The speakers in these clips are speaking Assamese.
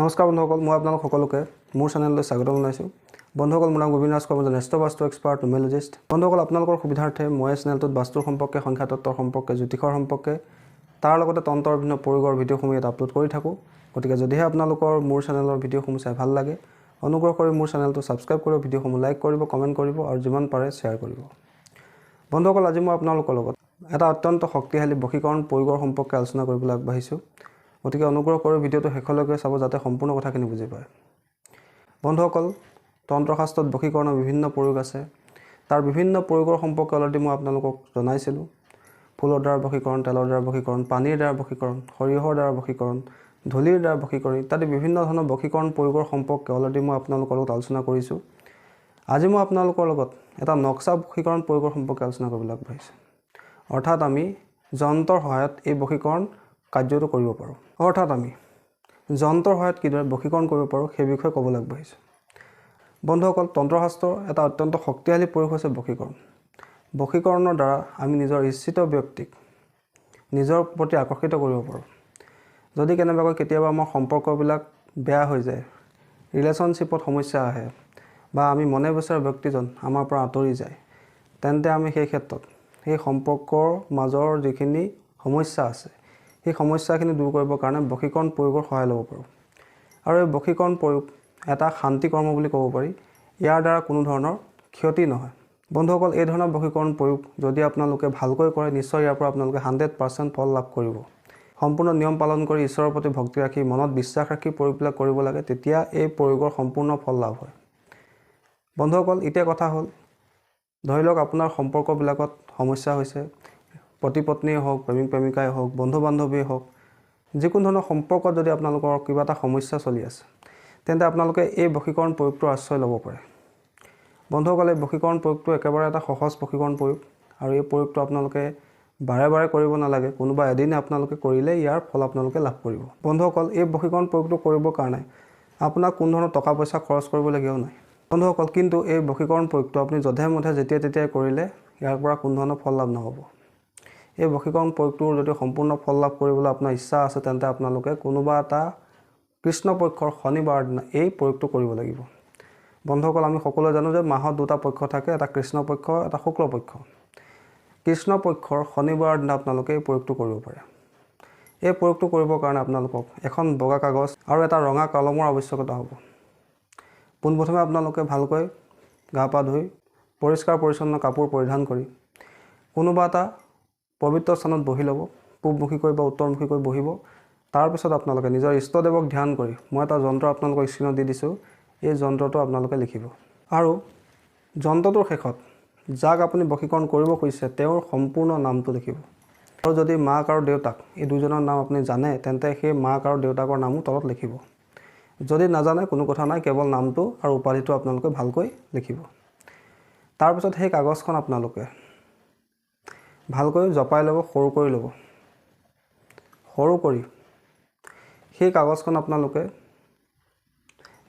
নমস্কাৰ বন্ধুসকল মই আপোনালোক সকলোকে মোৰ চেনেললৈ স্বাগতম জনাইছোঁ। বন্ধুসকল মোৰ নাম গোবিন্দ ৰাজ কৰ্ম জ্যেষ্ঠ বাস্তু এক্সপাৰ্ট নুমেলজিষ্ট বন্ধুসকল আপোনালোকৰ সুবিধাৰ্থে মই এই চেনেলটোত বাস্তুৰ সম্পৰ্কে সংখ্যা তত্বৰ সম্পৰ্কে জ্যোতিষৰ সম্পৰ্কে তাৰ লগতে তন্ত্ৰৰ বিভিন্ন প্ৰয়োগৰ ভিডিঅ'সমূহ ইয়াত আপলোড কৰি থাকোঁ। গতিকে যদিহে আপোনালোকৰ মোৰ চেনেলৰ ভিডিঅ'সমূহ চাই ভাল লাগে অনুগ্ৰহ কৰি মোৰ চেনেলটো ছাবস্ক্ৰাইব কৰিব ভিডিঅ'সমূহ লাইক কৰিব কমেণ্ট কৰিব আৰু যিমান পাৰে শ্বেয়াৰ কৰিব। বন্ধুসকল আজি মই আপোনালোকৰ লগত এটা অত্যন্ত শক্তিশালী বশীকৰণ প্ৰয়োগৰ সম্পৰ্কে আলোচনা কৰিবলৈ আগবাঢ়িছোঁ। গতিকে অনুগ্ৰহ কৰি ভিডিঅ'টো শেষলৈকে চাব যাতে সম্পূৰ্ণ কথাখিনি বুজি পায়। বন্ধুসকল তন্ত্ৰশাস্ত্ৰত বশীকৰণৰ বিভিন্ন প্ৰয়োগ আছে। তাৰ বিভিন্ন প্ৰয়োগৰ সম্পৰ্কে অলৰেডি মই আপোনালোকক জনাইছিলোঁ। ফুলৰ দ্বাৰা বশীকৰণ তেলৰ দ্বাৰা বশীকৰণ পানীৰ দ্বাৰা বশীকৰণ সৰিয়হৰ দ্বাৰা বশীকৰণ ধূলিৰ দ্বাৰা বশীকৰণ ইত্যাদি বিভিন্ন ধৰণৰ বশীকৰণ প্ৰয়োগৰ সম্পৰ্কে অলৰেডি মই আপোনালোকৰ লগত আলোচনা কৰিছোঁ। আজি মই আপোনালোকৰ লগত এটা নক্সা বশীকৰণ প্ৰয়োগৰ সম্পৰ্কে আলোচনা কৰিবলৈ আগবাঢ়িছোঁ। অৰ্থাৎ আমি যন্ত্ৰৰ সহায়ত এই বশীকৰণ কাৰ্যটো কৰিব পাৰোঁ। অৰ্থাৎ আমি যন্ত্ৰৰ সহায়ত কিদৰে বশীকৰণ কৰিব পাৰোঁ সেই বিষয়ে ক'বলৈ আগবাঢ়িছোঁ বন্ধুসকল তন্ত্ৰশাস্ত্ৰৰ এটা অত্যন্ত শক্তিশালী প্ৰয়োগ হৈছে বশীকৰণ। বশীকৰণৰ দ্বাৰা আমি নিজৰ ইচ্ছিত ব্যক্তিক নিজৰ প্ৰতি আকৰ্ষিত কৰিব পাৰোঁ। যদি কেনেবাকৈ কেতিয়াবা আমাৰ সম্পৰ্কবিলাক বেয়া হৈ যায় ৰিলেশ্যনশ্বিপত সমস্যা আহে বা আমি মনে বিচৰা ব্যক্তিজন আমাৰ পৰা আঁতৰি যায় তেন্তে আমি সেই ক্ষেত্ৰত সেই সম্পৰ্কৰ মাজৰ যিখিনি সমস্যা আছে সেই সমস্যাখিনি দূৰ কৰিবৰ কাৰণে বশীকৰণ প্ৰয়োগৰ সহায় ল'ব পাৰোঁ। আৰু এই বশীকৰণ প্ৰয়োগ এটা শান্তি কৰ্ম বুলি ক'ব পাৰি। ইয়াৰ দ্বাৰা কোনো ধৰণৰ ক্ষতি নহয়। বন্ধুসকল এই ধৰণৰ বশীকৰণ প্ৰয়োগ যদি আপোনালোকে ভালকৈ কৰে নিশ্চয় ইয়াৰ পৰা আপোনালোকে হাণ্ড্ৰেড পাৰ্চেণ্ট ফল লাভ কৰিব। সম্পূৰ্ণ নিয়ম পালন কৰি ঈশ্বৰৰ প্ৰতি ভক্তি ৰাখি মনত বিশ্বাস ৰাখি প্ৰয়োগবিলাক কৰিব লাগে তেতিয়া এই প্ৰয়োগৰ সম্পূৰ্ণ ফল লাভ হয়। বন্ধুসকল এতিয়া কথা হ'ল ধৰি লওক আপোনাৰ সম্পৰ্কবিলাকত সমস্যা হৈছে পতি পত্নীয়ে হওক প্ৰেমিক প্ৰেমিকাই হওক বন্ধু বান্ধৱীয়ে হওক যিকোনো ধৰণৰ সম্পৰ্কত যদি আপোনালোকৰ কিবা এটা সমস্যা চলি আছে তেন্তে আপোনালোকে এই বশীকৰণ প্ৰয়োগটোৰ আশ্ৰয় ল'ব পাৰে। বন্ধুসকলে বশীকৰণ প্ৰয়োগটো একেবাৰে এটা সহজ বশীকৰণ প্ৰয়োগ আৰু এই প্ৰয়োগটো আপোনালোকে বাৰে বাৰে কৰিব নালাগে। কোনোবা এদিনে আপোনালোকে কৰিলে ইয়াৰ ফল আপোনালোকে লাভ কৰিব। বন্ধুসকল এই বশীকৰণ প্ৰয়োগটো কৰিবৰ কাৰণে আপোনাক কোনো ধৰণৰ টকা পইচা খৰচ কৰিবলগীয়াও নাই। বন্ধুসকল কিন্তু এই বশীকৰণ প্ৰয়োগটো আপুনি যধে মধে যেতিয়াই তেতিয়াই কৰিলে ইয়াৰ পৰা কোনো ধৰণৰ ফল লাভ নহ'ব। এই বশীকৰণ প্ৰয়োগটোৰ যদি সম্পূৰ্ণ ফল লাভ কৰিবলৈ আপোনাৰ ইচ্ছা আছে তেন্তে আপোনালোকে কোনোবা এটা কৃষ্ণপক্ষৰ শনিবাৰৰ দিনা এই প্ৰয়োগটো কৰিব লাগিব। বন্ধুসকল আমি সকলোৱে জানো যে মাহত দুটা পক্ষ থাকে এটা কৃষ্ণপক্ষ এটা শুক্লপক্ষ। কৃষ্ণপক্ষৰ শনিবাৰৰ দিনা আপোনালোকে এই প্ৰয়োগটো কৰিব পাৰে। এই প্ৰয়োগটো কৰিবৰ কাৰণে আপোনালোকক এখন বগা কাগজ আৰু এটা ৰঙা কলমৰ আৱশ্যকতা হ'ব। পোনপ্ৰথমে আপোনালোকে ভালকৈ গা পা ধুই পৰিষ্কাৰ পৰিচ্ছন্ন কাপোৰ পৰিধান কৰি কোনোবা এটা পবিত্ৰ স্থানত বহি ল'ব পূবমুখীকৈ বা উত্তৰমুখীকৈ বহিব। তাৰপিছত আপোনালোকে নিজৰ ইষ্টদেৱক ধ্যান কৰি মই এটা যন্ত্ৰ আপোনালোকক স্ক্ৰীণত দি দিছোঁ এই যন্ত্ৰটো আপোনালোকে লিখিব। আৰু যন্ত্ৰটোৰ শেষত যাক আপুনি বশীকৰণ কৰিব খুজিছে তেওঁৰ সম্পূৰ্ণ নামটো লিখিব। আৰু যদি মাক আৰু দেউতাক এই দুজনৰ নাম আপুনি জানে তেন্তে সেই মাক আৰু দেউতাকৰ নামো তলত লিখিব। যদি নাজানে কোনো কথা নাই কেৱল নামটো আৰু উপাধিটো আপোনালোকে ভালকৈ লিখিব। তাৰপিছত সেই কাগজখন আপোনালোকে ভালকৈ জপাই ল'ব সৰু কৰি ল'ব। সৰু কৰি সেই কাগজখন আপোনালোকে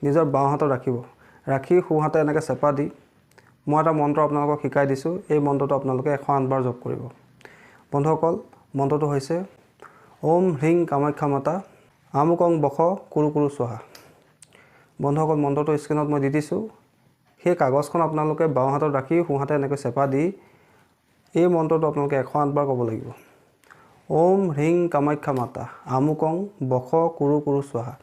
নিজৰ বাওঁ হাতত ৰাখিব। ৰাখি সোঁহাতে এনেকৈ চেপা দি মই এটা মন্ত্ৰ আপোনালোকক শিকাই দিছোঁ। এই মন্ত্ৰটো আপোনালোকে এশ আঠবাৰ জপ কৰিব। বন্ধুসকল মন্ত্ৰটো হৈছে ওম হ্ৰিং কামাখ্যা মাতা আমুকং বস কুৰু কুৰু চোহা বন্ধুসকল মন্ত্ৰটো স্ক্ৰীণত মই দি দিছোঁ। সেই কাগজখন আপোনালোকে বাওঁ হাতত ৰাখি সোঁহাতে এনেকৈ চেপা দি এই মন্ত্ৰটো আপোনালোকে এশ আঠবাৰ ক'ব লাগিব। ওম হ্ৰিং কামাখ্যা মাতা আমুকং বস কুৰু কুৰু চোহা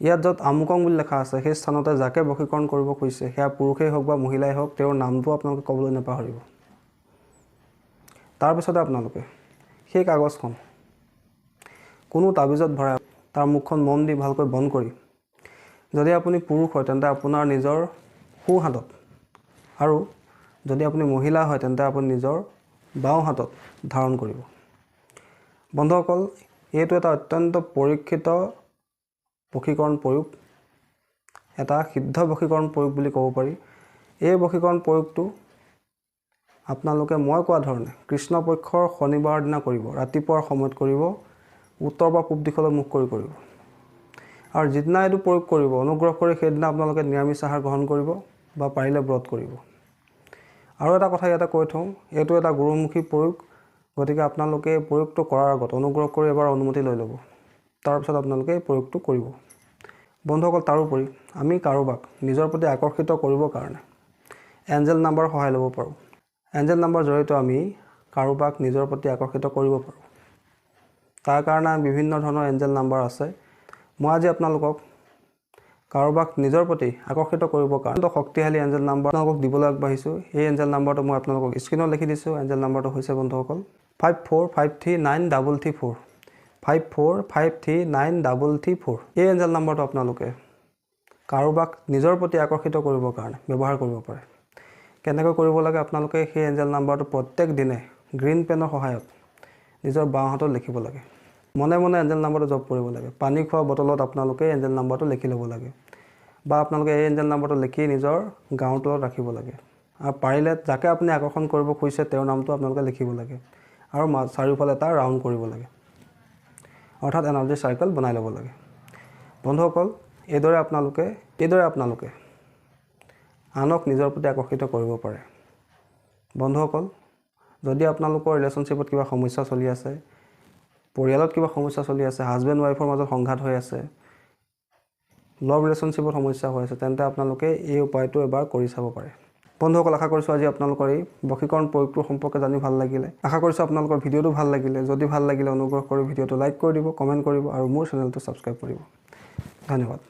ইয়াত য'ত আমুকং বুলি লেখা আছে সেই স্থানতে যাকে বশীকৰণ কৰিব খুজিছে সেয়া পুৰুষেই হওক বা মহিলাই হওক তেওঁৰ নামটো আপোনালোকে ক'বলৈ নাপাহৰিব। তাৰপিছতে আপোনালোকে সেই কাগজখন কোনো তাবিজত ভৰাই তাৰ মুখখন মন দি ভালকৈ বন্ধ কৰি যদি আপুনি পুৰুষ হয় তেন্তে আপোনাৰ নিজৰ সোঁ হাতত আৰু যদি আপুনি মহিলা হয় তেন্তে আপুনি নিজৰ বাওঁ হাতত ধাৰণ কৰিব। বন্ধুসকল এইটো এটা অত্যন্ত পৰীক্ষিত বশীকৰণ প্ৰয়োগ এটা সিদ্ধ বশীকৰণ প্ৰয়োগ বুলি ক'ব পাৰি। এই বশীকৰণ প্ৰয়োগটো আপোনালোকে মই কোৱা ধৰণে কৃষ্ণপক্ষৰ শনিবাৰৰ দিনা কৰিব ৰাতিপুৱাৰ সময়ত কৰিব উত্তৰ বা পূব দিশলৈ মুখ কৰি কৰিব। আৰু যিদিনা এইটো প্ৰয়োগ কৰিব অনুগ্ৰহ কৰি সেইদিনা আপোনালোকে নিৰামিষ আহাৰ গ্ৰহণ কৰিব বা পাৰিলে ব্ৰত কৰিব। আৰু এটা কথা ইয়াতে কৈ থওঁ এইটো এটা গুৰুমুখী প্ৰয়োগ গতিকে আপোনালোকে এই প্ৰয়োগটো কৰাৰ আগত অনুগ্ৰহ কৰি এবাৰ অনুমতি লৈ ল'ব। তাৰপিছত আপোনালোকে এই প্ৰয়োগটো কৰিব। বন্ধুসকল তাৰোপৰি আমি কাৰোবাক নিজৰ প্ৰতি আকৰ্ষিত কৰিবৰ কাৰণে এঞ্জেল নাম্বাৰৰ সহায় ল'ব পাৰোঁ। এঞ্জেল নাম্বাৰ জৰিয়তে আমি কাৰোবাক নিজৰ প্ৰতি আকৰ্ষিত কৰিব পাৰোঁ। তাৰ কাৰণে বিভিন্ন ধৰণৰ এঞ্জেল নাম্বাৰ আছে। মই আজি আপোনালোকক কাৰোবাক নিজৰ প্ৰতি আকৰ্ষিত কৰিবৰ কাৰণে শক্তিশালী এঞ্জেল নাম্বাৰ আপোনালোকক দিবলৈ আগবাঢ়িছোঁ। এই এঞ্জেল নাম্বাৰটো মই আপোনালোকক স্ক্ৰীণত লিখি দিছোঁ। এঞ্জেল নাম্বাৰটো হৈছে বন্ধুসকল five four five three nine double three four five four five three nine double three four এই এঞ্জেল নাম্বাৰটো আপোনালোকে কাৰোবাক নিজৰ প্ৰতি আকৰ্ষিত কৰিবৰ কাৰণে ব্যৱহাৰ কৰিব পাৰে। কেনেকৈ কৰিব লাগে আপোনালোকে সেই এঞ্জেল নাম্বাৰটো প্ৰত্যেক দিনে গ্ৰীণ পেনৰ সহায়ত নিজৰ বাওঁ হাতত লিখিব লাগে। মনে মনে এঞ্জেল নাম্বাৰটো জপ কৰিব লাগে। পানী খোৱা বটলত আপোনালোকে এঞ্জেল নাম্বাৰটো লিখি ল'ব লাগে। বা আপোনালোকে এই এঞ্জেল নাম্বাৰটো লিখি নিজৰ গাঁৱৰ তলত ৰাখিব লাগে। আৰু পাৰিলে যাকে আপুনি আকৰ্ষণ কৰিব খুজিছে তেওঁৰ নামটো আপোনালোকে লিখিব লাগে। আৰু চাৰিওফালে এটা ৰাউণ্ড কৰিব লাগে। অৰ্থাৎ এনাৰ্জি চাৰ্কেল বনাই ল'ব লাগে। বন্ধুসকল এইদৰে আপোনালোকে এইদৰে আপোনালোকে আনক নিজৰ প্ৰতি আকৰ্ষিত কৰিব পাৰে। বন্ধুসকল যদি আপোনালোকৰ ৰিলেশ্যনশ্বিপত কিবা সমস্যা চলি আছে পৰিয়ালত কিবা সমস্যা চলি আছে হাজবেণ্ড ৱাইফৰ মাজত সংঘাত হৈ আছে লভ ৰিলেশ্যনশ্বিপত সমস্যা হৈ আছে তেন্তে আপোনালোকে এই উপায়টো এবাৰ কৰি চাব পাৰে। বন্ধুসকল আশা কৰিছোঁ আজি আপোনালোকৰ এই বশীকৰণ প্ৰয়োগটোৰ সম্পৰ্কে জানি ভাল লাগিলে। আশা কৰিছোঁ আপোনালোকৰ ভিডিঅ'টো ভাল লাগিলে। যদি ভাল লাগিলে অনুগ্ৰহ কৰি ভিডিঅ'টো লাইক কৰি দিব কমেণ্ট কৰিব আৰু মোৰ চেনেলটো ছাবস্ক্ৰাইব কৰিব। ধন্যবাদ।